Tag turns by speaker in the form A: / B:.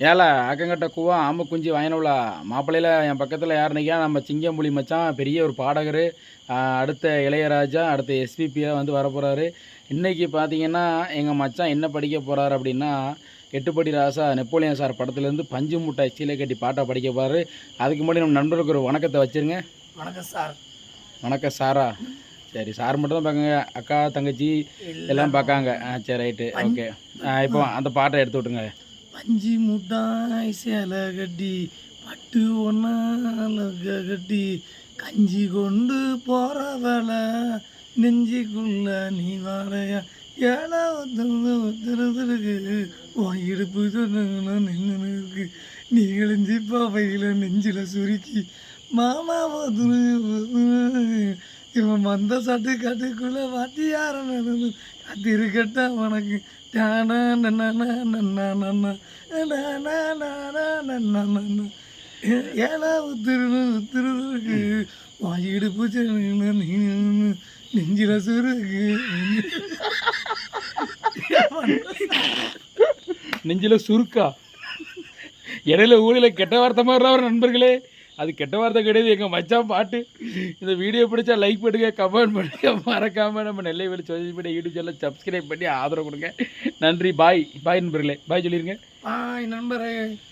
A: ஏல அக்கங்கட்ட கூவா ஆம குஞ்சு வயனவுலா மாப்பிள்ளையில் என் பக்கத்தில் யார் நிற்கா நம்ம சிங்கம்புலி மச்சான் பெரிய ஒரு பாடகர். அடுத்த இளையராஜா அடுத்த எஸ்பிபியாக வந்து வரப்போகிறாரு இன்றைக்கி பார்த்தீங்கன்னா எங்கள் மச்சான் என்ன படிக்க போகிறாரு அப்படின்னா எட்டுப்படி ராசா நெப்போலியன் சார் படத்துலேருந்து பஞ்சு முட்டாய் சீலை கட்டி பாட்டை படிக்க போகிறாரு அதுக்கு முன்னாடி நம்ம நண்பர்களுக்கு ஒரு வணக்கத்தை வச்சுருங்க.
B: வணக்கம் சார்.
A: வணக்கம் சாரா. சரி சார் மட்டும் தான் பார்க்குங்க. அக்கா தங்கச்சி எல்லாம் பார்க்காங்க. ஆ சரி ரைட்டு. ஓகே. இப்போ அந்த பாட்டை எடுத்து விட்டுங்க
B: அஞ்சு முட்டாய் சேலை கட்டி பட்டு ஒன்னால கட்டி கஞ்சி கொண்டு போற வேலை. நெஞ்சிக்குள்ள நீ வாழையா ஏழை ஒத்துறது ஒத்துறதுக்கு உன் இடுப்பு சொன்ன நின்று இருக்கு. நீ இழிஞ்சி பாவையில் நெஞ்சில சுருக்கி மாமா ஒத்துரு மந்த சட்டு கட்டுக்குள்ள வாத்தியார நடந்து கத்திருக்கட்டா உனக்கு டானா நன்னா ஏழா உத்திரு உத்திருக்கு வாயிடு பூச்சி நீ நெஞ்சில சுருக்கு
A: நெஞ்சில் சுருக்கா இடையில ஊரில் கெட்ட வார்த்தை மாதிரி நண்பர்களே அது கெட்ட வார்த்தை கிடையாது. எங்கள் மச்சான் பாட்டு. இந்த வீடியோ பிடிச்சா லைக் பண்ணுங்கள் கமெண்ட் பண்ணுங்கள் மறக்காமல் நம்ம நெல்லை வெளி social media YouTube channel subscribe பண்ணி ஆதரவு கொடுங்க. நன்றி. பாய் பாய் நண்பர்களே. பாய் சொல்லிடுங்க
B: பாய் நண்பரே.